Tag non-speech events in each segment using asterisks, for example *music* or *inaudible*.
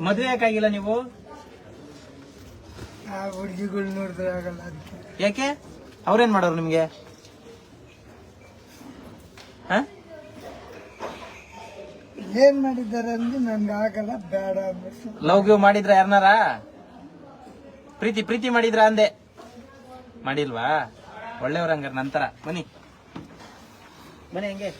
ಮದುವೆ ಯಾಕಾಗಿಲ್ಲ ನೀವು? ಆ ಹುಡುಗಿಗಳು ನೋಡಿದ್ರೆ ಆಗಲ್ಲ ಅದಕ್ಕೆ. ಯಾಕೆ? ಅವ್ರೇನ್ ಮಾಡೋರು ನಿಮ್ಗೆ? ಹ? ಏನ್ ಮಾಡಿದ್ದಾರೆ ಅಂದ್ರೆ ನನ್ಗೆ ಆಗಲ್ಲ ಬೇಡ ಅಂದ್ಬಿಟ್ಟು. ಲವ್ ಗಿವ್ ಮಾಡಿದ್ರ ಯಾರನಾರ? ಪ್ರೀತಿ ಪ್ರೀತಿ ಮಾಡಿದ್ರ ಅಂದೆ. ಮಾಡಿಲ್ವಾ? ಒಳ್ಳೆಯವ್ರ ಹಂಗಾರ ನಂತರ. ಬನ್ನಿ. ಬನ್ನಿ ಹೆಂಗೆ.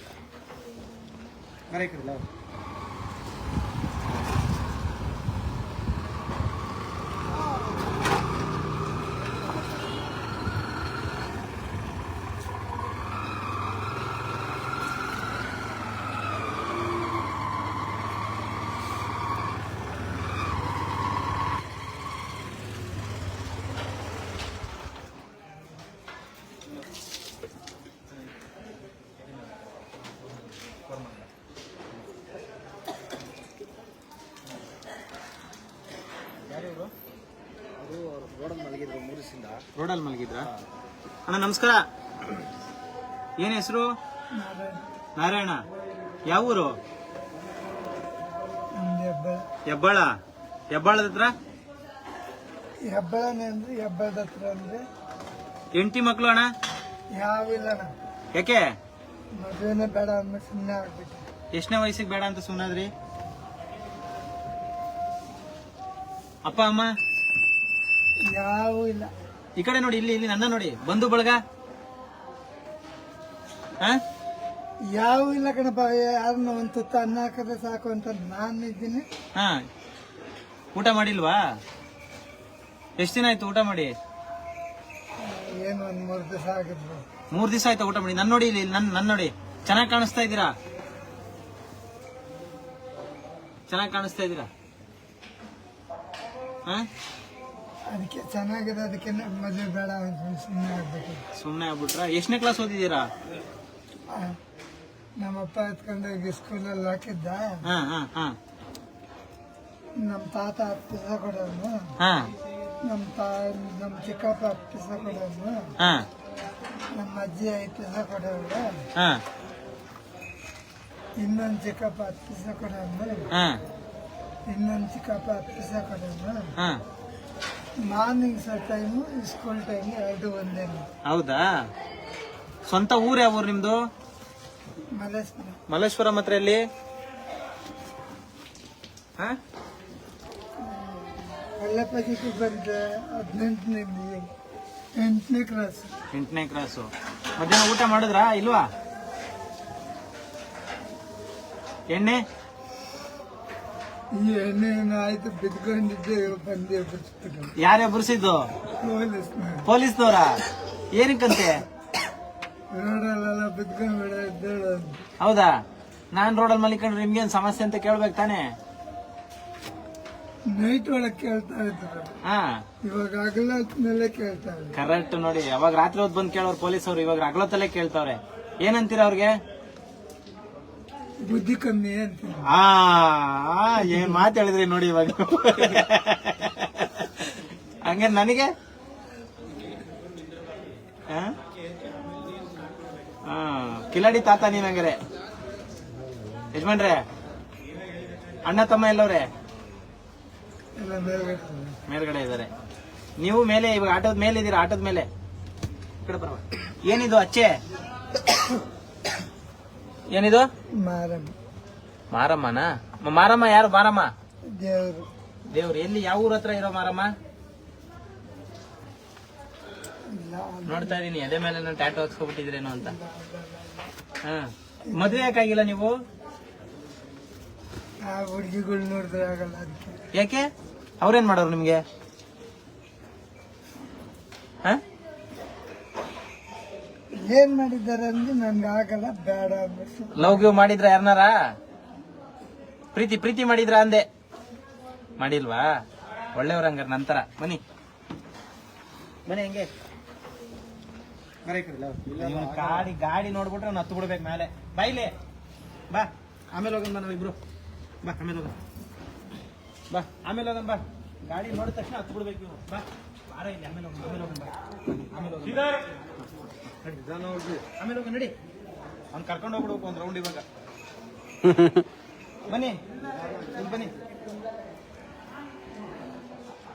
ರೋಡಲ್ಲಿ ಮಲಗಿದ್ರ? ಅಣ್ಣ ನಮಸ್ಕಾರ. ಏನ್ ಹೆಸರು? ನಾರಾಯಣ. ಯಾವ ಊರು? ಹೆಬ್ಬಳ. ಹೆಬ್ಬಾಳ. ಹೆಬ್ಬಾಳದ ಹತ್ರ? ಹೆಬ್ಬಳನೆ ಅಂದ್ರೆ ಹೆಬ್ಬಳದ ಹತ್ರ ಅಂದ್ರೆ ಎಂಟಿ ಮಕ್ಳು ಅಣ್ಣ? ಯಾವಿಲ್ಲ ಯಾಕೆ? ಮದುವೆನೇ ಬೇಡ ಅಂದ್ಬಿಟ್ಟು ಸುಮ್ಮನೆ ಆಗ್ಬಿಟ್ಟು. ಎಷ್ಟನೇ ವಯಸ್ಸಿಗೆ ಬೇಡ ಅಂತ ಸುಮ್ಮನಾದ್ರಿ ಅಪ್ಪ ಅಮ್ಮ? ಯಾವೂ ಇಲ್ಲ. ಈ ಕಡೆ ನೋಡಿ ಇಲ್ಲಿ ಇಲ್ಲಿ ನನ್ನ ನೋಡಿ. ಬಂಧು ಬಳಗ. ಹಾ? ಯಾವೂ ಇಲ್ಲ ಕಣಪ್ಪ ಯಾರನ್ನ ಒಂದು ತುತ್ತ ಅನ್ನ ಹಾಕಿದ್ರೆ ಸಾಕು ಅಂತ ನಾನು ಇದ್ದೀನಿ ಹಾ. ಊಟ ಮಾಡಿಲ್ವಾ? ಎಷ್ಟು ದಿನ ಆಯ್ತು ಊಟ ಮಾಡಿ? ಏನು ಒಂದ್ ಮೂರು ದಿವಸ ಆಗಿದ್ರು ಮೂರ್ ದಿವಸ ಆಯ್ತಾ ಊಟ ಮಾಡಿ? ನನ್ ನೋಡಿ ಇಲ್ಲಿ ನನ್ ನನ್ ನೋಡಿ. ಚೆನ್ನಾಗಿ ಕಾಣಿಸ್ತಾ ಇದ್ದೀರಾ? ಚೆನ್ನಾಗಿ ಕಾಣಿಸ್ತಾ ಇದ್ದೀರಾ? ಹಾ? ಅದಕ್ಕೆ ಚೆನ್ನಾಗಿದೆ ಅದಕ್ಕೆ ಮದುವೆ ಬೇಡ ಸುಮ್ಮನೆ ಆಗ್ಬಿಟ್ಟು. ಸುಮ್ಮನೆ ಆಗ್ಬಿಟ್ರಾ? ಎಷ್ಟನೇ ಕ್ಲಾಸ್ ಓದಿದ್ದೀರಾ? ನಮ್ಮಪ್ಪ ಎತ್ಕೊಂಡೋಗಿ ಸ್ಕೂಲಲ್ಲಿ ಹಾಕಿದ್ದ. ಹಾ ಹಾ ಹಾ. ನಮ್ಮ ತಾತ ಪಿಸ ಕೊಡೋನು. ಹಾ. ನಮ್ಮ ತಾ ನಮ್ಮ ಚಿಕ್ಕಪ್ಪ ಪಿಸ ಕೊಡೋನು. ಹಾ. ನಮ್ಮ ಅಜ್ಜಿ ಐ ಪಿಸ ಕೊಡೋರು. ಹಾ. ಇನ್ನೊಂದು ಚಿಕ್ಕಪ್ಪ ಪಿಸ ಕೊಡೋನು. ಹಾ. ಇನ್ನೊಂದು ಚಿಕ್ಕಪ್ಪ ಪಿಸ ಕೊಡೋನು. ಹಾ. Morning sir time school time ಎರಡು ಒಂದೇ. ಹೌದಾ? ಸ್ವಂತ ಊರ್ ಯಾವ ಊರು ನಿಮ್ದು? ಮಲ್ಲೇಶ್ವರ. ಮಲ್ಲೇಶ್ವರಂ ಹತ್ರ ಎಲ್ಲಿ? ಹಾ? ಒಳ್ಳೆ ಪಜಿಗೆ ಬಂದೆ ಹದಿನೆಂಟನೇ ಎಂಟನೇ ಕ್ರಾಸ್ ಎಂಟನೇ ಕ್ರಾಸು ಮಧ್ಯಾಹ್ನ ಊಟ ಮಾಡಿದ್ರಾ ಇಲ್ವಾ? ಎಣ್ಣೆ? ಆಯ್ತು ಬಿದ್ಕೊಂಡಿದ್ದೆ ಬಂದೆ ಬಿಡ್ಸ್ಬಿಟ್ಟು ಯಾರೇ ಬುರ್ಸಿದ್ದು? ಪೊಲೀಸ್ ಪೊಲೀಸ್ನವ್ರ? ಏನಕ್ಕಂತೆ ರೋಡಲ್ಲೆಲ್ಲ ಬಿದ್ಕೊಂಡ್ಬಿಡ ಇದ್ದೇಳು ಅಂತ. ಹೌದಾ? ನಾನ್ ರೋಡಲ್ಲಿ ಮಲಿಕೊಂಡ್ರೆ ನಿಮ್ಗೇನ್ ಸಮಸ್ಯೆ ಅಂತ ಕೇಳ್ಬೇಕು ತಾನೆ? ನೈಟ್ ಒಳಗೆ ಕೇಳ್ತಾ ಇದ್ದಾರೆ ಹಾ. ಇವಾಗ ಹಗಲತ್ಮೇಲೆ ಕೇಳ್ತಾ ಇದ್ರು. ಕರೆಕ್ಟ್ ನೋಡಿ. ಅವಾಗ ರಾತ್ರಿ ಹೊತ್ತು ಬಂದು ಕೇಳೋರು ಪೊಲೀಸ್ ಅವ್ರು ಇವಾಗ ಅಗ್ಲತ್ತಲ್ಲೇ ಕೇಳ್ತಾವ್ರೆ. ಏನಂತೀರ ಅವ್ರಿಗೆ? ಬುದ್ಧಿ ಕಮ್ಮಿ ಅಂತ. ಆ ಏನ್ ಮಾತು ಹೇಳಿದ್ರಿ ನೋಡಿ ಇವಾಗ. ಹಂಗೆ ನನಗೆ? ಕಿಲಾಡಿ ತಾತ ನೀನ್ ಹಂಗಾರೆ. ಯಜಮಾನ್ರೆ ಅಣ್ಣ ತಮ್ಮ ಎಲ್ಲವ್ರೆ? ಎಲ್ಲ ಮೇಲ್ಗಡೆ. ಇದ್ದಾರೆ. ಇದಾರೆ ನೀವು ಮೇಲೆ ಇವಾಗ ಆಟೋದ ಮೇಲೆ ಇದೀರಾ ಆಟೋದ ಮೇಲೆ? ಏನಿದು ಅಚ್ಚೆ? ಏನಿದು? ಮಾರಮ್ಮ. ಮಾರಮ್ಮನ? ಮ- ಮಾರಮ್ಮ ಯಾರು? ಮಾರಮ್ಮ? ದೇವರು. ದೇವ್ರು. ಎಲ್ಲಿ? ಯಾವ ಊರ ಹತ್ರ ಇರೋ ಮಾರಮ್ಮ? ಇಲ್ಲ ನೋಡ್ತಾ ಇದೀನಿ. ಎದೆ ಮೇಲೆ ನಾನು ಟ್ಯಾಟೋ ಹಾಕ್ಸ್ಕೊಬಿಟ್ಟಿದ್ರೇನೋ ಅಂತ. ಹಾ. ಮದ್ವೆ ಯಾಕಾಗಿಲ್ಲ ನೀವು? ಆ ಹುಡುಗಿಗಳು ನೋಡಿದ್ರೆ ಆಗಲ್ಲ ಅದಕ್ಕೆ. ಯಾಕೆ? ಅವ್ರೇನ್ ಮಾಡೋರು ನಿಮ್ಗೆ? ಹಾ? ಏನ್ ಮಾಡಿದ್ದಾರೆ ಅಂದ್ರೆ ನನ್ಗೆ ಆಗಲ್ಲ ಬೇಡ ಅಂದ್ಬಿಟ್ಟು ಲವ್ ಗಿವ್ ಮಾಡಿದ್ರ ಯಾರನಾರ? ಪ್ರೀತಿ ಪ್ರೀತಿ ಮಾಡಿದ್ರ ಅಂದೆ. ಮಾಡಿಲ್ವಾ? ಒಳ್ಳೆಯವ್ರ ಹಂಗಾರ ನಂತರ. ಬನ್ನಿ. ಬನ್ನಿ ಹೆಂಗೆ. ಇವ್ನು ಗಾಡಿ ಗಾಡಿ ನೋಡ್ಬಿಟ್ರೆ ಅವ್ನು ಹತ್ತು ಬಿಡ್ಬೇಕು ಮೇಲೆ. ಬೈಲೆ. ಬಾ ಆಮೇಲೆ ಹೋಗೋಣ ಬಾ ನಾವಿಬ್ರು ಬಾ ಆಮೇಲೆ ಹೋಗೋಣ. ಬಾ ಆಮೇಲೆ ಹೋಗೋಣ ಬಾ. ಗಾಡಿ ನೋಡಿದ ತಕ್ಷಣ ಹತ್ತು ಬಿಡ್ಬೇಕು ಇವ್ರು ಬಾ ಬಾರ ಇಲ್ಲಿ ಆಮೇಲೆ ಹೋಗೋಣ ಆಮೇಲೆ ಹೋಗೋಣ ಬಾ. ಆಮೇಲೆ ಹೋಗೋಣ ನಿಧಾನವಾಗಿ. ಆಮೇಲೆ ಹೋಗ, ನಡಿ. ಅವ್ನು ಕರ್ಕೊಂಡು ಹೋಗ್ಬಿಡ್ಬೇಕು ಒಂದು ರೌಂಡ್ ಇವಾಗ. ಬನ್ನಿ. ಇಲ್ಲಿ ಬನ್ನಿ.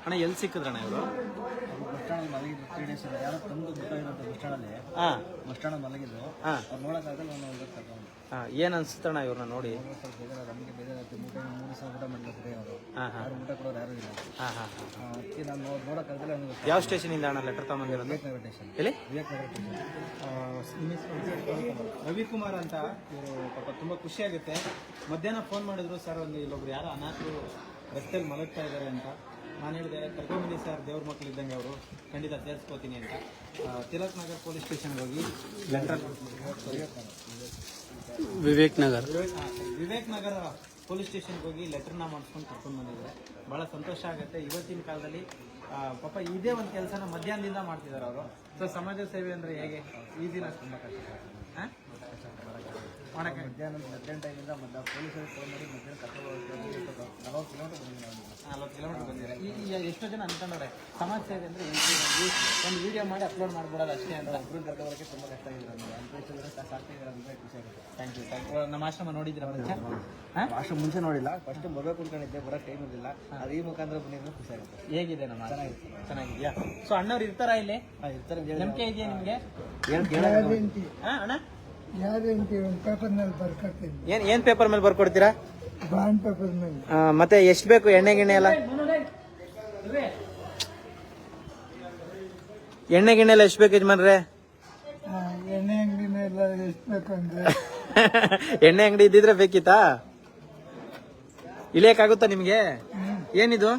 ಅಣ್ಣ, ಎಲ್ಲಿ ಸಿಕ್ಕಿದ್ರಣ್ಣ ಇವರು? ಸ್ಟ್ಯಾಂಡ್ ಮಲಗಿದ್ರು ತ್ರೀ ಡೇಸ್ ಯಾರೋ ತಂದು ಬಸ್ ಸ್ಟ್ಯಾಂಡಲ್ಲಿ ಹಾಂ ಬಸ್ ಸ್ಟ್ಯಾಂಡ್ ಮಲಗಿದ್ರು ಹಾ ಅವ್ರು ನೋಡೋಕ್ಕಾಗಲ್ಲ ನಾನು ಹೋಗಿ ಕರ್ಕೊಂಡು ಹಾ ಏನ್ ಅನ್ಸುತ್ತಣ್ಣ ಇವ್ರನ್ನ ನೋಡಿ? ಸ್ವಲ್ಪ ಬೇಜಾರು ನಮಗೆ ಬೇಜಾರಾಗ್ತದೆ ಮೂರು ಊಟ ಅವರು. ಹಾಂ ಹಾ. ಯಾರು ಊಟ ಕೊಡೋರು ಯಾರು ಇಲ್ಲ. ಹಾ ಹಾ ಆ, ಅದಕ್ಕೆ ನಾನು ನೋಡ್- ನೋಡೋಕ್ಕಾಗಲ್ಲ ನನಗೆ ಯಾವ ಸ್ಟೇಷನ್ ಇಂದ ಅಣ್ಣ ಲೆಟರ್ ತಗೊಂಬಂದಿರೋದು? ವಿವೇಕ್ ನಗರ ಸ್ಟೇಷನ್ ಎಲ್ಲಿ? ವಿವೇಕ್ ನಗರ ಸ್ಟೇಷನ್ ರವಿಕುಮಾರ್ ಅಂತ ಇವರು ಪಾಪ ತುಂಬ ಖುಷಿಯಾಗುತ್ತೆ. ಮಧ್ಯಾಹ್ನ ಫೋನ್ ಮಾಡಿದ್ರು ಸರ್ ಒಂದು ಇಲ್ಲೊಬ್ರು ಯಾರೋ ಅನಾಥರು ರಸ್ತೆಯಲ್ಲಿ ಮಲಗ್ತಾ ಇದ್ದಾರೆ ಅಂತ. ನಾನು ಹೇಳಿದೆ ಕರ್ಕೊಂಬಂದಿ ಸರ್ ದೇವ್ರ ಮಕ್ಳು ಇದ್ದಂಗೆ ಅವರು. ಖಂಡಿತ ಸೇರಿಸ್ಕೋತೀನಿ ಅಂತ. ತಿಲಕ್ ನಗರ್ ಪೊಲೀಸ್ ಸ್ಟೇಷನ್ಗೆ ಹೋಗಿ ಲೆಟರ್ ವಿವೇಕ್ ನಗರ್. ವಿವೇಕ್ ನಗರ ಪೊಲೀಸ್ ಸ್ಟೇಷನ್ಗೆ ಹೋಗಿ ಲೆಟರ್ನ ಮಾಡಿಸ್ಕೊಂಡು ಕರ್ಕೊಂಡು ಬಂದಿದ್ದಾರೆ. ಭಾಳ ಸಂತೋಷ ಆಗುತ್ತೆ. ಇವತ್ತಿನ ಕಾಲದಲ್ಲಿ ಪಾಪ ಇದೇ ಒಂದು ಕೆಲಸನ ಮಧ್ಯಾಹ್ನದಿಂದ ಮಾಡ್ತಿದ್ದಾರೆ ಅವರು. ಸೊ ಸಮಾಜ ಸೇವೆ ಅಂದರೆ ಹೇಗೆ? ಈಸಿನ ತುಂಬ ಕಷ್ಟ. ಹಾಂ? ಮಾಡಕ್ಕೆ ಮಧ್ಯಾಹ್ನ ಮಧ್ಯಾಹ್ನ ಟೈಮಿಂದ ಮತ್ತೆ ಪೊಲೀಸರಿಗೆ ಫೋನ್ ಮಾಡಿ ಮಧ್ಯಾಹ್ನ ಕರ್ಕೊಂಡು ನಲವತ್ತು ಕಿಲೋಮೀಟರ್ ನಲ್ವತ್ತು ಕಿಲೋಮೀಟರ್ ಬಂದಿದ್ದೀರಾ ಈ ಈ ಎಷ್ಟೋ ಜನ ಅನ್ಕೊಂಡವ್ರೆ ಸಮಾಜ ಸೇವೆ ಅಂದರೆ ಒಂದು ವಿಡಿಯೋ ಮಾಡಿ ಅಪ್ಲೋಡ್ ಮಾಡ್ಬಿಡೋದು ಅಷ್ಟೇ ಅಂತ. ಒಬ್ಬರು ಕರ್ಕೊಂಡ್ಬರೋಕ್ಕೆ ತುಂಬ ಕಷ್ಟ ಆಗಿದೆ ಅಂದ್ರೆ ಅನ್ಪೇಷನ್ ಸಾಕ್ತಿದ್ದಾರೆ ಅಂದರೆ ಖುಷಿ ಆಗುತ್ತೆ. ಥ್ಯಾಂಕ್ ಯು ಥ್ಯಾಂಕ್ ಯು ನಮ್ಮ ಆಶ್ರಮ ನೋಡಿದ್ದೀರಾ ಮುಂಚೆ ಹಾಂ? ಅಷ್ಟು ಮುಂಚೆ ನೋಡಿಲ್ಲ. ಫಸ್ಟ್ ಬರ್ಬೇಕು ಅನ್ಕೊಂಡಿದ್ದೆ ಬರೋ ಟೈಮ್ ಇರಲಿಲ್ಲ. ಅದು ಈ ಮುಖಾಂತರ ಬಂದಿದ್ರೆ ಖುಷಿ ಆಗುತ್ತೆ. ಹೇಗಿದೆ ನಮ್ಮ ಆಶ್ರಮ? ಚೆನ್ನಾಗಿದೆಯಾ? ಸೊ ಅಣ್ಣವ್ರು ಇರ್ತಾರಾ ಇಲ್ಲಿ? ಇರ್ತಾರೆ ನಂಬಿಕೆ ಇದೆಯಾ ನಿಮಗೆ? ಅಣ್ಣ. ಪೇಪರ್ನಲ್ಲಿ ಬರ್ಕೊತೀನಿ ಏನ್ ಏನ್ ಪೇಪರ್ ಮೇಲೆ ಬರ್ಕೊಡ್ತೀರಾ? ಬಾಂಡ್ ಪೇಪರ್ ಮೇಲೆ ಆ, ಮತ್ತೆ ಎಷ್ಟು ಬೇಕು ಎಣ್ಣೆ ಗಿಣ್ಣೆ ಎಲ್ಲ? ಎಣ್ಣೆ ಗಿಣ್ಣೆ ಎಲ್ಲ ಎಷ್ಟು ಬೇಕು ಯಜಮಾನ್ರೆ? ಆ, ಎಣ್ಣೆ ಅಂಗಡಿನೆಲ್ಲ ಎಷ್ಟು ಬೇಕು ಅಂದ್ರೆ? *laughs* ಎಣ್ಣೆ ಅಂಗಡಿ ಇದ್ದಿದ್ರೆ ಬೇಕಿತ್ತಾ? ಇಳಿಯಕ್ಕಾಗುತ್ತಾ ನಿಮ್ಗೆ? ಏನಿದು?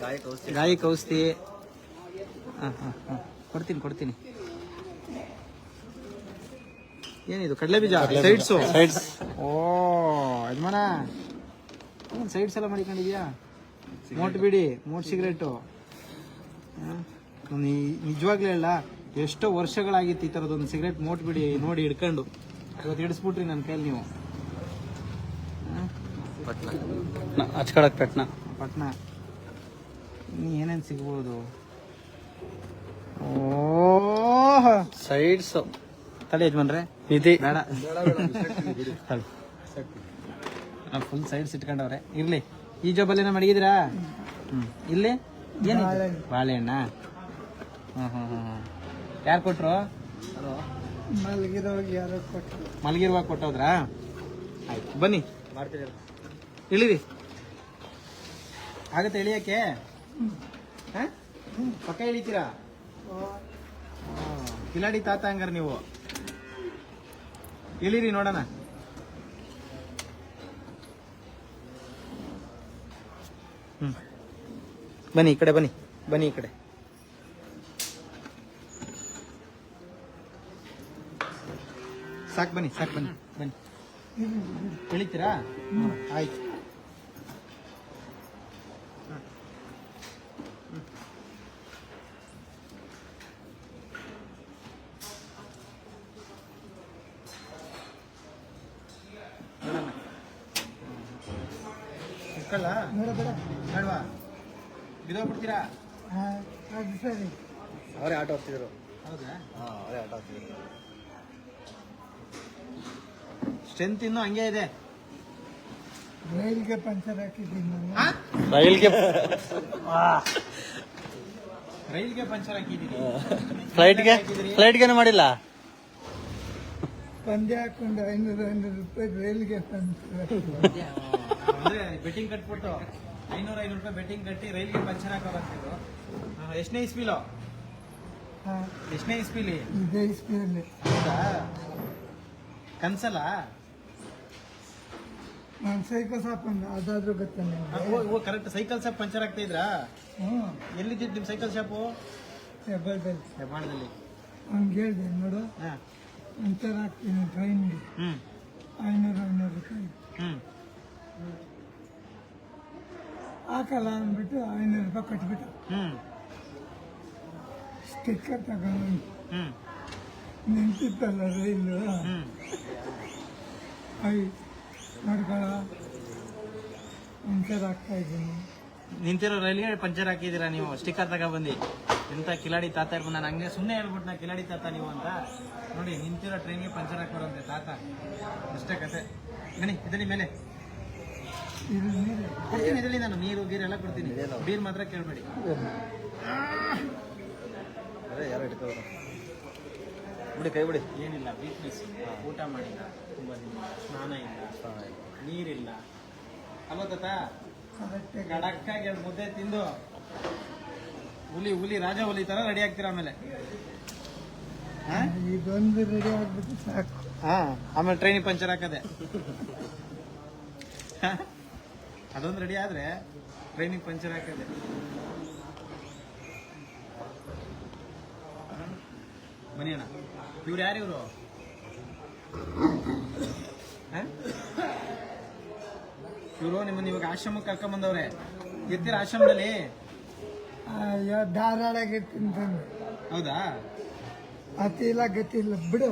ಗಾಯಕ ಔಷಧಿ. ಗಾಯಿ ಕೌಸ್ತಿ ಹಾ, ಹಾ, ಹಾ. ಕೊಡ್ತೀನಿ ಕೊಡ್ತೀನಿ. ಏನಿದು? ಕಡಲೆ ಬೀಜ? ಸೈಡ್ಸು? ಸೈಡ್ಸ್. ಓ ಯಜಮಾನ. ಸೈಡ್ಸ್ ಎಲ್ಲ ಮಾಡಿಕೊಂಡಿದ್ಯಾ ಮೋಟ್ ಬಿಡಿ ಮೋಟ್ ಸಿಗರೇಟು. ನಿಜವಾಗ್ಲೇ ಹೇಳ ಎಷ್ಟೋ ವರ್ಷಗಳಾಗಿತ್ತು ಈ ಥರದೊಂದು ಸಿಗರೇಟ್ ಮೋಟ್ ಬಿಡಿ ನೋಡಿ ಹಿಡ್ಕೊಂಡು. ಇವತ್ತು ಹಿಡಿಸ್ಬಿಟ್ರಿ ನನ್ನ ಕೈಯಲ್ಲಿ ನೀವು. ಹಚ್ಕೊಳಕ್ ಪಟ್ನ. ಪಟ್ನ. ನೀ ಏನೇನು ಸಿಗ್ಬೋದು? ಓ ಸೈಡ್ಸ್. ತಲೆ ಯಜಮಾನ್ರೆ? ನಿಧಿ. ಬೇಡ. ಫುಲ್ ಸೈಡ್ಸ್ ಇಟ್ಕೊಂಡವ್ರೆ ಇರ್ಲಿ. ಈ ಜಾಬಲ್ಲಿ ಮಡಗಿದ್ರಾ ಹ್ಮ್. ಇಲ್ಲಿ? ಏನು ಬಾಳೆಹಣ್ಣ. ಹ್ಮ್ ಹ್ಮ್ ಯಾರು ಕೊಟ್ರು? ಮಲಗಿರುವ ಯಾರೋ ಕೊಟ್ಟು ಮಲಗಿರುವಾಗ ಕೊಟ್ಟೋದ್ರಾ? ಆಯ್ತು ಬನ್ನಿ. ಮಾಡ್ತೀರಿ ಇಳಿರಿ. ಆಗತ್ತೆ ಇಳಿಯಕ್ಕೆ? ಹಾ? ಪಕ್ಕ ಇಳಿತೀರಾ. ಕಿಲಾಡಿ ತಾತ ಹಂಗಾರ ನೀವು. ಇಳಿರಿ ನೋಡೋಣ. ಹ್ಮ್. ಬನ್ನಿ ಈ ಕಡೆ ಬನ್ನಿ ಬನ್ನಿ ಈ ಕಡೆ. ಸಾಕು ಬನ್ನಿ ಸಾಕು ಬನ್ನಿ ಬನ್ನಿ. ಇಳಿತೀರಾ? ಆಯ್ತು. ಬೇಡ ಬೇಡವಾ? ಬಿದೋಗ್ಬಿಡ್ತೀರಾ ಆ, ಅದು ಸರಿ ಅವರೇ ಆಟೋ ಹೋಗ್ತಿದ್ರು ಹೌದಾ? ಹಾಂ ಅವರೇ ಆಟೋ ಹೋಗ್ತಿದ್ರು ಸ್ಟ್ರೆಂತ್ ಇನ್ನು ಹಂಗೆ ಇದೆ. ರೈಲ್ಗೆ ಪಂಚರ್ ಹಾಕಿದ್ದೀನಿ ರೈಲ್ಗೆ ರೈಲ್ಗೆ ಪಂಚರ್ ಹಾಕಿದ್ದೀನಿ ಫ್ಲೈಟ್ಗೆ ಫ್ಲೈಟ್ಗೇನು ಮಾಡಿಲ್ಲ? ಪಂದ್ಯ ಹಾಕೊಂಡು ಐನೂರು ಐನೂರು ರೂಪಾಯಿ ರೈಲ್ಗೆ ಅಂದ್ರೆ ಬೆಟ್ಟಿಂಗ್ ಕಟ್ಬಿಟ್ಟು ಐನೂರ ಐನೂರು ರೂಪಾಯಿ ಬೆಟ್ಟಿಂಗ್ ಕಟ್ಟಿ ರೈಲ್ಗೆ ಪಂಚರ್ ಹಾಕೋರಂತಿದ್ರು ಎಷ್ಟನೇ ಇಸ್ಪಿಲೋ? ಎಷ್ಟನೇ ಇಸ್ಪಿಲಿ? ಇದೇ ಇಸ್ಪಿಯಲ್ಲಿ ಕನ್ಸಲ್ಲ? ನಾನು ಸೈಕಲ್ ಸಾಪಂದು ಅದಾದ್ರೂ ಓ ಕರೆಕ್ಟ್ ಸೈಕಲ್ ಶಾಪ್ ಪಂಚರ್ ಆಗ್ತಾ ಇದ್ರಾ? ಎಲ್ಲಿದ್ದಿದ್ದು ನಿಮ್ಮ ಸೈಕಲ್ ಶಾಪು ಹೆಬ್ಬಾಳದಲ್ಲಿ. ಹೆಬ್ಬಾಳದಲ್ಲಿ. ಅವ್ನಿಗೆ ಹೇಳಿದೆ ನೋಡು. ಹಾ. ಪಂಚರ್ ಹಾಕ್ತೀನಿ ಟ್ರೈನ್ಗೆ ಐನೂರು ಐನೂರು ರೂಪಾಯಿ. ಹಾಕಲ್ಲ ಅಂದ್ಬಿಟ್ಟು ಐನೂರು ರೂಪಾಯಿ ಕಟ್ಬಿಟ್ಟು ಸ್ಟಿಕ್ಕರ್ ತಗೊಂಡು. ನಿಂತಿತ್ತಲ್ಲ ರೈಲು. ಐ ನೋಡ್ಕೊಳ ಪಂಚರ್ ಹಾಕ್ತಾ ಇದ್ದೀನಿ. ನಿಂತಿರೋ ರೈಲ್ಗೆ ಪಂಚರ್ ಹಾಕಿದ್ದೀರಾ ನೀವು? ಸ್ಟಿಕ್ಕರ್ ತಗೊಬಂದು ಎಂತ ಕಿಲಾಡಿ ತಾತ ಇರ್ಬೋದು. ನಾನು ಹಂಗೆ ಸುಮ್ಮನೆ ಹೇಳ್ಬಿಟ್ಟು ನಾ ಕಿಲಾಡಿ ತಾತ ನೀವು ಅಂತ. ನೋಡಿ ನಿಂತಿರೋ ಟ್ರೈನ್ಗೆ ಪಂಚರ್ ಹಾಕೋರಂತೆ ತಾತ. ಅಷ್ಟೇ ಕತೆ. ಗಣಿ ಇದನ್ನ ಮೇಲೆ. ಕೊಡ್ತೀನಿ ಇದರಲ್ಲಿ ನಾನು. ನೀರು ಗೀರು ಎಲ್ಲ ಕೊಡ್ತೀನಿ. ಬೀರ್ ಮಾತ್ರ ಕೇಳಬೇಡಿ. ಬಿಡಿ ಕೈ ಬಿಡಿ. ಏನಿಲ್ಲ ವೀಕ್ನೆಸ್ ಊಟ ಮಾಡಿಲ್ಲ ತುಂಬ ದಿನ. ಸ್ನಾನ ಇಲ್ಲ ನೀರಿಲ್ಲ. ಅಲ್ಲ ತಾತ? ಕಡಕ್ಕಾಗಿ ಗಡಕ್ಕಾಗಿ ಎರಡು ಮುದ್ದೆ ತಿಂದು. ಹುಲಿ ಹುಲಿ ರಾಜ ಹುಲಿ ತರ ರೆಡಿ ಆಗ್ತೀರ ಆಮೇಲೆ? ಇದೊಂದು ರೆಡಿ ಆಗ್ಬಿಟ್ಟು ಸಾಕು. ಹಾ ಆಮೇಲೆ ಟ್ರೈನಿಗೆ ಪಂಚರ್ ಹಾಕದೆ? ಅದೊಂದು ರೆಡಿ ಆದ್ರೆ ಟ್ರೈನಿಗೆ ಪಂಚರ್ ಹಾಕದೆ. ಬನ್ನಿ ಅಣ್ಣ. ಇವ್ರು ಯಾರು ಇವರು? ಇವರು ನಿಮ್ಮನ್ನ ಇವಾಗ ಆಶ್ರಮಕ್ಕೆ ಕರ್ಕೊಂಬಂದವ್ರೆ ಎತ್ತೀರ ಆಶ್ರಮದಲ್ಲಿ? ಅಯ್ಯೋ ಧಾರಾಳಾಗಿ ತಿಂತಾನೆ ಹೌದಾ? ಅತಿ ಇಲ್ಲ ಗತಿ ಇಲ್ಲ. ಬಿಡು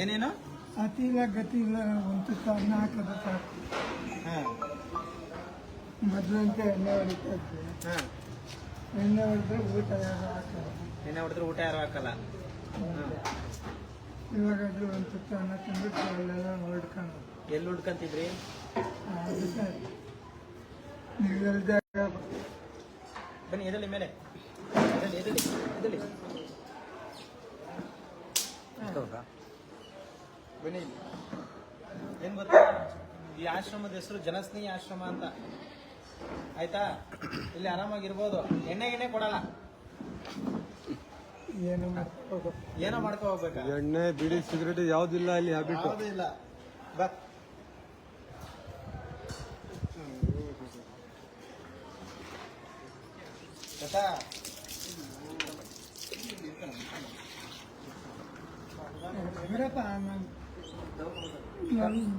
ಏನೇನು? ಅತಿ ಇಲ್ಲ ಗತಿ ಇಲ್ಲ ಒಂದು ಅನ್ನ ಹಾಕಿದ್ರೆ ಸಾಕು. ಹಾ. ಮೊದಲಂತೆ ಎಣ್ಣೆ ಹೊಡಿತಾ ಎಣ್ಣೆ ಹೊಡೆದ್ರೆ ಊಟ ಯಾರು ಹಾಕಲ್ಲ. ಎಣ್ಣೆ ಹೊಡೆದ್ರೆ ಊಟ ಯಾರು ಹಾಕಲ್ಲ? ಇವಾಗ ಒಂದು ಸುತ್ತ ಅನ್ನ ತಿಂದ್ಬಿಟ್ಟು ಅಲ್ಲೆಲ್ಲ ಹೊಡ್ಕೊಂಡು ಎಲ್ಲಿ ಹುಡ್ಕಂತಿದ್ರಿ? ನೀವು ಬನ್ನಿ ಎದಲಿ ಮೇಲೆ. ಎದಲಿ ಬನ್ನಿ. ಏನ್ ಗೊತ್ತಾ? ಈ ಆಶ್ರಮದ ಹೆಸರು ಜನಸ್ನೇಹಿ ಆಶ್ರಮ ಅಂತ. ಆಯ್ತಾ? ಇಲ್ಲಿ ಆರಾಮಾಗಿರ್ಬೋದು. ಎಣ್ಣೆ ಗಿಣ್ಣೆ ಕೊಡಲ್ಲ. ಏನು ಮಾಡ್ಕೊ ಹೋಗ್ಬೇಕಾ? ಎಣ್ಣೆ ಬಿಡಿ ಸಿಗರೇಟ್ ಯಾವ್ದಿಲ್ಲ ಇಲ್ಲಿ ಹ್ಯಾಬಿಟ್ ಇಲ್ಲ. ಬಾ ಗೊತ್ತಾ ಬಿಡಪ್ಪ ನಾನು ನಾನು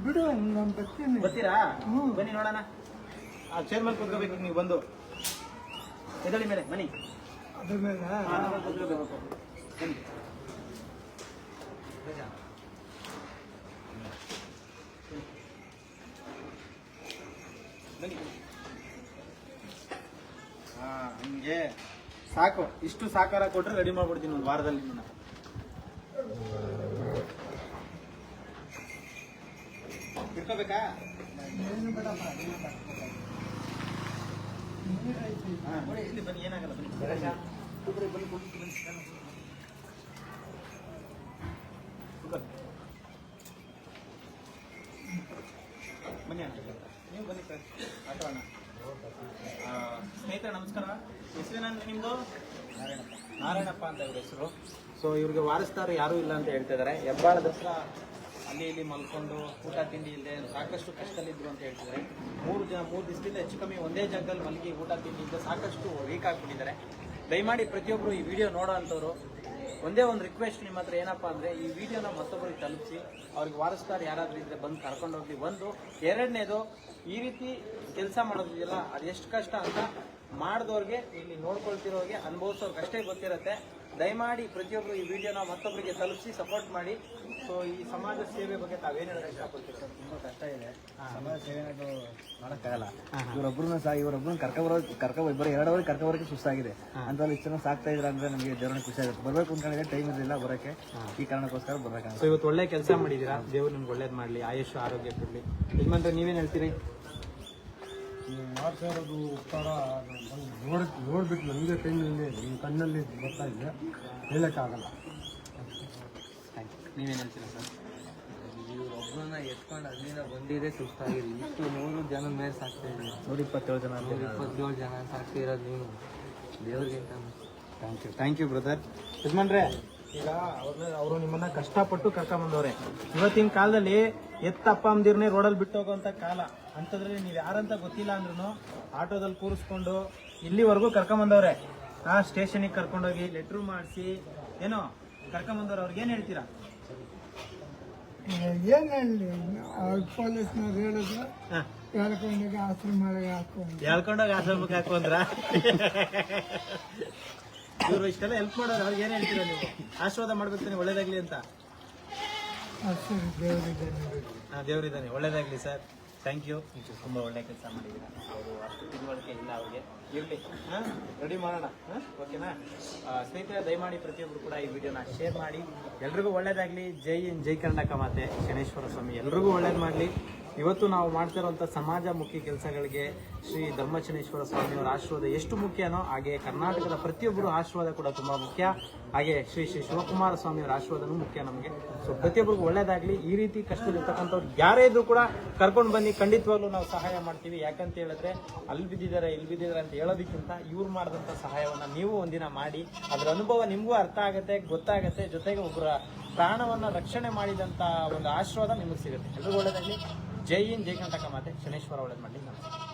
ಬಿಡು ನಾನು ಬರ್ತೀನಿ. ಬರ್ತೀರಾ. ಬನ್ನಿ ನೋಡೋಣ. ಆ ಚೇರ್ ಮೇಲೆ ಕೂತ್ಕೋಬೇಕು ನೀವು ಬಂದು. ಎದಳಿ ಮೇಲೆ ಬನ್ನಿ. ಅದ್ರ ಮೇಲೆ? ಕೂತ್ಕೋಬೇಕು. ಬನ್ನಿ ಹಾ ಹಂಗೆ ಸಾಕು ಇಷ್ಟು ಸಾಕಾರ ಕೊಟ್ರೆ ರೆಡಿ ಮಾಡ್ಬಿಡ್ತೀನಿ ಒಂದು ವಾರದಲ್ಲಿ ನಿಮ್ಮನ್ನ. ಇಟ್ಕೋಬೇಕಾ ಹಾ, ಇಲ್ಲಿ ಬನ್ನಿ ಏನಾಗಲ್ಲ ಬನ್ನಿ. ಬನ್ನಿ, ಕೂತ್ಕೊಳ್ಳಿ, ಬನ್ನಿ. ಕೂತ್ಕೊಳ್ಳಿ. ಬನ್ನಿ ಅಣ್ಣ ನೀವು ಬನ್ನಿ ಸರ್ ಆಟೋ ಅಣ್ಣ ಆ, ಸ್ನೇಹಿತರೆ ನಮಸ್ಕಾರ ಹೆಸರೇನಂದ್ರೆ ನಿಮ್ದು? ನಾರಾಯಣಪ್ಪ ಅಂತ ಇವ್ರ ಹೆಸರು. ಸೊ ಇವ್ರಿಗೆ ವಾರಿಸ್ತಾರೆ ಯಾರೂ ಇಲ್ಲ ಅಂತ ಹೇಳ್ತಾ ಇದ್ದಾರೆ ದಸರಾ ಅಲ್ಲಿ ಇಲ್ಲಿ ಮಲ್ಕೊಂಡು ಊಟ ತಿಂಡಿ ಇಲ್ಲದೆ ಸಾಕಷ್ಟು ಕಷ್ಟದಲ್ಲಿದ್ರು ಅಂತ ಹೇಳ್ತಿದ್ದಾರೆ ಮೂರು ಜನ ಮೂರು ದಿವಸದಿಂದ ಹೆಚ್ಚು ಕಮ್ಮಿ ಒಂದೇ ಜಾಗದಲ್ಲಿ ಮಲಗಿ ಊಟ ತಿಂಡಿ ಇಲ್ಲದೆ ಸಾಕಷ್ಟು ವೀಕ್ ಆಗಿಬಿಟ್ಟಿದ್ದಾರೆ. ದಯಮಾಡಿ ಪ್ರತಿಯೊಬ್ಬರು ಈ ವಿಡಿಯೋ ನೋಡೋ ಅಂಥವ್ರು, ಒಂದೇ ಒಂದು ರಿಕ್ವೆಸ್ಟ್ ನಿಮ್ಮ ಹತ್ರ ಏನಪ್ಪ ಅಂದರೆ, ಈ ವಿಡಿಯೋನ ಮತ್ತೊಬ್ಬರಿಗೆ ತಲುಪಿಸಿ, ಅವ್ರಿಗೆ ವಾರಿಸ್ತಾರೆ ಯಾರಾದರೂ ಇದ್ದರೆ ಬಂದು ಕರ್ಕೊಂಡು ಹೋಗಿ ಒಂದು ಎರಡನೇದು ಈ ರೀತಿ ಕೆಲಸ ಮಾಡೋದಿದೆಯಲ್ಲ ಅದು ಎಷ್ಟು ಕಷ್ಟ ಅಂತ ಮಾಡಿದವ್ರಿಗೆ ಇಲ್ಲಿ ನೋಡ್ಕೊಳ್ತಿರೋರಿಗೆ ಅನುಭವಿಸೋರ್ಗೆ ಅಷ್ಟೇ ಗೊತ್ತಿರುತ್ತೆ. ದಯಮಾಡಿ ಪ್ರತಿಯೊಬ್ಬರು ಈ ವಿಡಿಯೋನ ಮತ್ತೊಬ್ಬರಿಗೆ ತಲುಪಿಸಿ ಸಪೋರ್ಟ್ ಮಾಡಿ. ಸೊ ಈ ಸಮಾಜ ಸೇವೆ ಬಗ್ಗೆ ತಾವೇನು ಹೇಳೋಕೆ ಸರ್? ತುಂಬಾ ಕಷ್ಟ ಇದೆ. ಸಮಾಜ ಸೇವೆ ಅನ್ನೋದು ಮಾಡಕ್ಕಾಗಲ್ಲ ಇವರೊಬ್ಬರನ್ನ ಸಹ ಇವರೊಬ್ಬರನ್ನ ಕರ್ಕೊಬರೋ ಕರ್ಕೊ ಬರೋ ಎರಡವರೆಗೆ ಕರ್ಕೊಬರೋಕೆ ಸುಸ್ತಾಗಿದೆ. ಅಂತಲ್ಲಿ ಇಷ್ಟು ಸಾಕ್ತಾ ಇದ್ರೆ ಅಂದ್ರೆ ನಮಗೆ ದೇವರನ್ನ ಖುಷಿ ಆಗುತ್ತೆ. ಬರ್ಬೇಕು ಅನ್ಕೊಂಡಿದ್ರೆ ಟೈಮ್ ಇರಲಿಲ್ಲ ಬರೋಕೆ. ಈ ಕಾರಣಕ್ಕೋಸ್ಕರ ಬರ್ಬೇಕು ಸೊ ಇವತ್ತು ಒಳ್ಳೆ ಕೆಲಸ ಮಾಡಿದೀರಾ? ದೇವ್ರು ನಿಮ್ಗೆ ಒಳ್ಳೇದು ಮಾಡಲಿ. ಆಯುಷ್ ಆರೋಗ್ಯ ಕೊಡಲಿ ಯಜಮಾನ್ರೆ ನೀವೇನು ಹೇಳ್ತೀರಿ? ನೀವು ಮಾಡ್ತಾ ಇರೋದು ಉಪಕಾರ ನೋಡ್ ನೋಡ್ಬಿಟ್ಟು ನಮಗೆ ಕೈನಲ್ಲಿ ನಿಮ್ಮ ಕಣ್ಣಲ್ಲಿ ಬರ್ತಾ ಇದೆ. ಹೇಳೋಕ್ಕಾಗಲ್ಲ. ನೀವೇನು ಹೇಳ್ತೀರಾ ಸರ್? ಒಬ್ಬರನ್ನ ಎತ್ಕೊಂಡು ಅಲ್ಲಿಂದ ಬಂದಿದೆ ಸುಸ್ತಾಗಿದೆ ಇಷ್ಟು ನೂರು ಜನ ಮೇಲೆ ಸಾಕ್ತಾ ಇದ್ದೀವಿ ನೂರ ಇಪ್ಪತ್ತೇಳು ಜನ ನೂರ ಇಪ್ಪತ್ತೇಳು ಜನ ಸಾಕ್ತಿರೋದು ನೀವು. ದೇವ್ರಿಗಿಂತ. Thank you. Thank you brother. ಯಜಮಾನ್ರೆ ಈಗ ಅವ್ರನ್ನ ಅವರು ನಿಮ್ಮನ್ನ ಕಷ್ಟಪಟ್ಟು ಕರ್ಕೊಂಡ್ಬಂದವ್ರೆ ಇವತ್ತಿನ ಕಾಲದಲ್ಲಿ ಎತ್ತ ಅಪ್ಪ ಅಮ್ಮದಿರ್ನೇ ರೋಡಲ್ಲಿ ಬಿಟ್ಟು ಹೋಗುವಂತ ಕಾಲ. ಅಂಥದ್ರಲ್ಲಿ ನೀವು ಯಾರಂತ ಗೊತ್ತಿಲ್ಲ ಅಂದ್ರೂ ಆಟೋದಲ್ಲಿ ಕೂರಿಸ್ಕೊಂಡು ಇಲ್ಲಿವರೆಗೂ ಕರ್ಕೊಂಬಂದವ್ರೆ. ಆ ಸ್ಟೇಷನಿಗೆ ಕರ್ಕೊಂಡೋಗಿ ಲೆಟರ್ ಮಾಡಿಸಿ ಏನೋ ಕರ್ಕೊಂಬಂದವ್ರು ಅವ್ರಿಗೆ ಏನು ಹೇಳ್ತೀರಾ? ಏನು ಹೇಳಿ ಪೊಲೀಸ್ ಪೊಲೀಸ್ನವ್ರು ಹೇಳಿದ್ರು ಹೇಳ್ಕೊಂಡೋಗಿ ಹಾಕೊಂಡು ಹೇಳ್ಕೊಂಡೋಗಿ ಹಾಕೊಂಡ್ರ? ಇವರು ಇಷ್ಟೆಲ್ಲ ಹೆಲ್ಪ್ ಮಾಡೋರು, ಅವ್ರಿಗೆ ಏನು ಹೇಳ್ತೀರಾ ನೀವು? ಆಶೀರ್ವಾದ ಮಾಡ್ಬೇಕು ಒಳ್ಳೇದಾಗ್ಲಿ ಅಂತ. ಹಾಂ, ದೇವರಿದ್ದಾನೆ, ಒಳ್ಳೇದಾಗ್ಲಿ ಸರ್ ಥ್ಯಾಂಕ್ ಯು ತುಂಬ ಒಳ್ಳೆ ಕೆಲಸ ಮಾಡಿದ್ದೀರಾ? ಅವರು ಅಷ್ಟು ತಿಳುವಳಿಕೆ ಇಲ್ಲ ಅವ್ರಿಗೆ. ಇರಲಿ. ಹಾಂ ರೆಡಿ ಮಾಡೋಣ. ಓಕೆನಾ ಸ್ನೇಹಿತರೆ, ದಯಮಾಡಿ ಪ್ರತಿಯೊಬ್ಬರು ಕೂಡ ಈ ವಿಡಿಯೋನ ಶೇರ್ ಮಾಡಿ. ಎಲ್ರಿಗೂ ಒಳ್ಳೇದಾಗಲಿ. ಜೈ ಜೈ ಕರ್ನಾಟಕ ಮಾತೆ. ಶನೇಶ್ವರ ಸ್ವಾಮಿ, ಎಲ್ರಿಗೂ ಒಳ್ಳೇದು ಮಾಡಲಿ. ಇವತ್ತು ನಾವು ಮಾಡ್ತಿರುವಂಥ ಸಮಾಜಮುಖಿ ಕೆಲಸಗಳಿಗೆ ಶ್ರೀ ಧರ್ಮಚನೇಶ್ವರ ಸ್ವಾಮಿಯವರ ಆಶೀರ್ವಾದ ಎಷ್ಟು ಮುಖ್ಯನೋ ಹಾಗೆ ಕರ್ನಾಟಕದ ಪ್ರತಿಯೊಬ್ಬರು ಆಶೀರ್ವಾದ ಕೂಡ ತುಂಬಾ ಮುಖ್ಯ. ಹಾಗೆ ಶ್ರೀ ಶ್ರೀ ಶಿವಕುಮಾರ ಸ್ವಾಮಿಯವರ ಆಶೀರ್ವಾದನೂ ಮುಖ್ಯ ನಮಗೆ. ಸೊ ಪ್ರತಿಯೊಬ್ಬರಿಗೂ ಒಳ್ಳೇದಾಗ್ಲಿ. ಈ ರೀತಿ ಕಷ್ಟದಲ್ಲಿರ್ತಕ್ಕಂಥವ್ರು ಯಾರೇ ಇದ್ರು ಕೂಡ ಕರ್ಕೊಂಡು ಬನ್ನಿ. ಖಂಡಿತವಾಗ್ಲೂ ನಾವು ಸಹಾಯ ಮಾಡ್ತೀವಿ. ಯಾಕಂತ ಹೇಳಿದ್ರೆ ಅಲ್ಲಿ ಬಿದ್ದಿದ್ದಾರೆ, ಇಲ್ಲಿ ಬಿದ್ದಿದ್ದಾರೆ ಅಂತ ಹೇಳೋದಕ್ಕಿಂತ ಇವ್ರು ಮಾಡಿದಂಥ ಸಹಾಯವನ್ನು ನೀವು ಒಂದಿನ ಮಾಡಿ. ಅದರ ಅನುಭವ ನಿಮಗೂ ಅರ್ಥ ಆಗುತ್ತೆ, ಗೊತ್ತಾಗುತ್ತೆ. ಜೊತೆಗೆ ಒಬ್ಬರ ಪ್ರಾಣವನ್ನು ರಕ್ಷಣೆ ಮಾಡಿದಂಥ ಒಂದು ಆಶೀರ್ವಾದ ನಿಮಗೆ ಸಿಗುತ್ತೆ. ಎಲ್ಲರೂ ಒಳ್ಳೇದಾಗ್ಲಿ. ಜೈ ಇನ್ ಜೈ ಕರ್ನಾಟಕ ಮಾತೆ ಶನೇಶ್ವರ ಒಳ್ಳೇದು ಮಾಡಲಿ ನಮಸ್ಕಾರ.